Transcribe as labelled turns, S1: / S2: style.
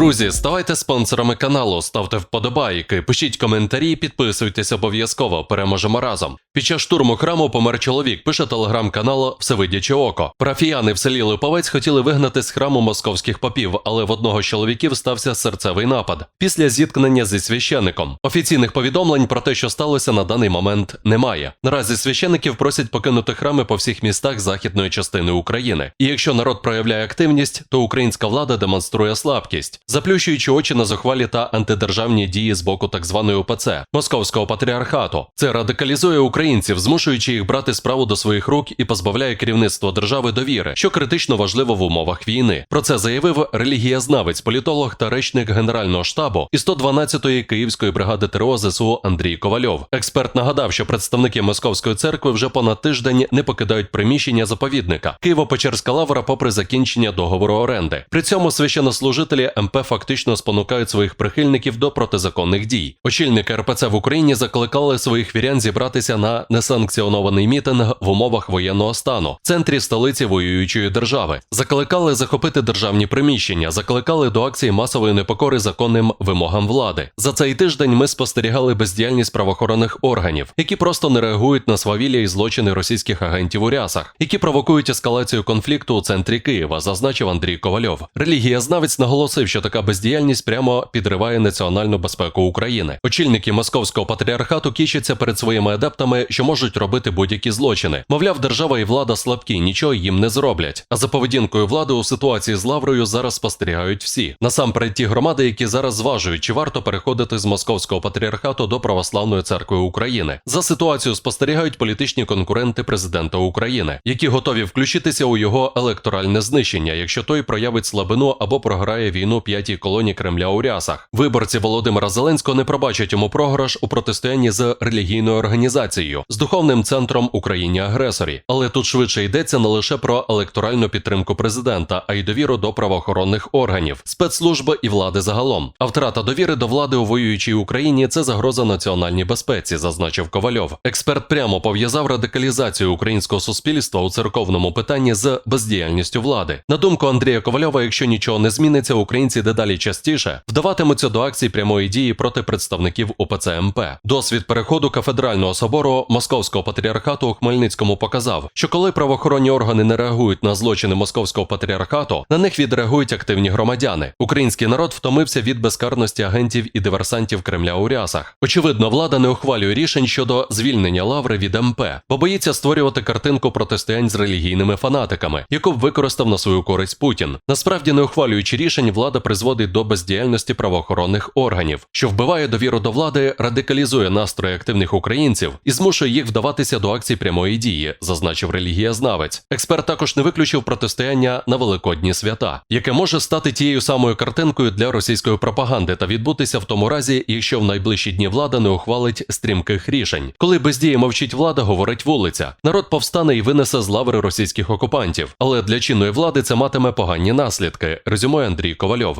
S1: Друзі, ставайте спонсорами каналу, ставте вподобайки, пишіть коментарі, підписуйтесь обов'язково. Переможемо разом. Під час штурму храму помер чоловік. Пише телеграм-канал Всевидяче Око. Парафіяни в селі Липовець хотіли вигнати з храму московських попів, але в одного з чоловіків стався серцевий напад після зіткнення зі священником. Офіційних повідомлень про те, що сталося на даний момент, немає. Наразі священиків просять покинути храми по всіх містах західної частини України. І якщо народ проявляє активність, то українська влада демонструє слабкість, заплющуючи очі на зухвалі та антидержавні дії з боку так званої УПЦ Московського патріархату. Це радикалізує українців, змушуючи їх брати справу до своїх рук і позбавляє керівництво держави довіри, що критично важливо в умовах війни. Про це заявив релігієзнавець, політолог та речник Генерального штабу і 112-ї Київської бригади ТРО ЗСУ Андрій Ковальов. Експерт нагадав, що представники Московської церкви вже понад тиждень не покидають приміщення заповідника Києво-Печерська лавра, попри закінчення договору оренди. При цьому священнослужителі МП фактично спонукають своїх прихильників до протизаконних дій. Очільники РПЦ в Україні закликали своїх вірян зібратися на несанкціонований мітинг в умовах воєнного стану в центрі столиці воюючої держави. Закликали захопити державні приміщення, закликали до акції масової непокори законним вимогам влади. За цей тиждень ми спостерігали бездіяльність правоохоронних органів, які просто не реагують на свавілля і злочини російських агентів у рясах, які провокують ескалацію конфлікту у центрі Києва, зазначив Андрій Ковальов. Релігієзнавець наголосив, що така бездіяльність прямо підриває національну безпеку України. Очільники московського патріархату кічаться перед своїми адептами, що можуть робити будь-які злочини. Мовляв, держава і влада слабкі, нічого їм не зроблять. А за поведінкою влади у ситуації з Лаврою зараз спостерігають всі. Насамперед ті громади, які зараз зважують, чи варто переходити з московського патріархату до православної церкви України. За ситуацію спостерігають політичні конкуренти президента України, які готові включитися у його електоральне знищення, якщо той проявить слабину або програє війну п'ятій колоні Кремля у рясах. Виборці Володимира Зеленського не пробачать йому програш у протистоянні з релігійною організацією з духовним центром Україні агресорі. Але тут швидше йдеться не лише про електоральну підтримку президента, а й довіру до правоохоронних органів, спецслужби і влади загалом. А втрата довіри до влади у воюючій Україні це загроза національній безпеці, зазначив Ковальов. Експерт прямо пов'язав радикалізацію українського суспільства у церковному питанні з бездіяльністю влади. На думку Андрія Ковальова, якщо нічого не зміниться, українці дедалі частіше вдаватимуться до акцій прямої дії проти представників УПЦ МП. Досвід переходу кафедрального собору Московського патріархату у Хмельницькому показав, що коли правоохоронні органи не реагують на злочини московського патріархату, на них відреагують активні громадяни. Український народ втомився від безкарності агентів і диверсантів Кремля у рясах. Очевидно, влада не ухвалює рішень щодо звільнення лаври від МП, бо боїться створювати картинку протистоянь з релігійними фанатиками, яку б використав на свою користь Путін. Насправді, не ухвалюючи рішень, влада призводить до бездіяльності правоохоронних органів, що вбиває довіру до влади, радикалізує настрої активних українців і змушує їх вдаватися до акцій прямої дії, зазначив релігієзнавець. Експерт також не виключив протистояння на великодні свята, яке може стати тією самою картинкою для російської пропаганди та відбутися в тому разі, якщо в найближчі дні влада не ухвалить стрімких рішень. Коли бездіє мовчить влада, говорить вулиця. Народ повстане і винесе з лаври російських окупантів. Але для чинної влади це матиме погані наслідки. Резюмує Андрій Ковальов.